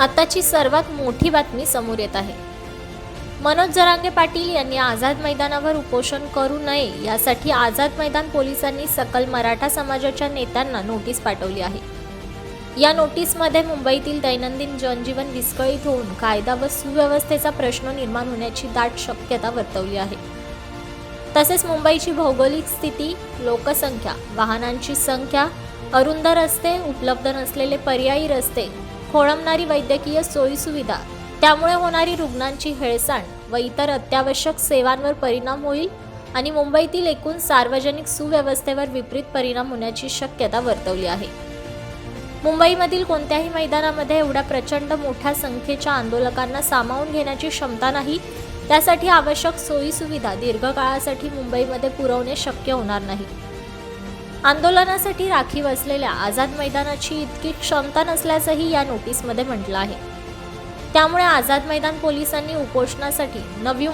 आताची सर्वात मोठी बातमी समोर येत आहे. मनोज जरांगे पाटील यांनी आझाद मैदानावर उपोषण करू नये यासाठी आझाद मैदान पोलिसांनी सकल मराठा समाजाच्या नेत्यांना नोटीस पाठवली आहे. या नोटीसमध्ये मुंबईतील दैनंदिन जनजीवन विस्कळीत होऊन कायदा व सुव्यवस्थेचा प्रश्न निर्माण होण्याची दाट शक्यता वर्तवली आहे. तसेच मुंबईची भौगोलिक स्थिती लोकसंख्या वाहनांची संख्या अरुंद रस्ते उपलब्ध नसलेले पर्यायी रस्ते खोळंबणारी वैद्यकीय सोयीसुविधा त्यामुळे होणारी रुग्णांची हेळसांड व इतर अत्यावश्यक सेवांवर परिणाम होईल आणि मुंबईतील एकूण सार्वजनिक सुव्यवस्थेवर विपरीत परिणाम होण्याची शक्यता वर्तवली आहे. मुंबईमधील कोणत्याही मैदानामध्ये एवढ्या प्रचंड मोठ्या संख्येच्या आंदोलकांना सामावून घेण्याची क्षमता नाही त्यासाठी आवश्यक सोयीसुविधा दीर्घकाळासाठी मुंबईमध्ये पुरवणे शक्य होणार नाही. आंदोलनासाठी राखीव असलेल्या आझाद मैदानाची इतकी क्षमता नसल्याचंही या नोटीसमध्ये म्हटलं आहे. त्यामुळे आझाद मैदान पोलिसांनी उपोषणासाठी नवी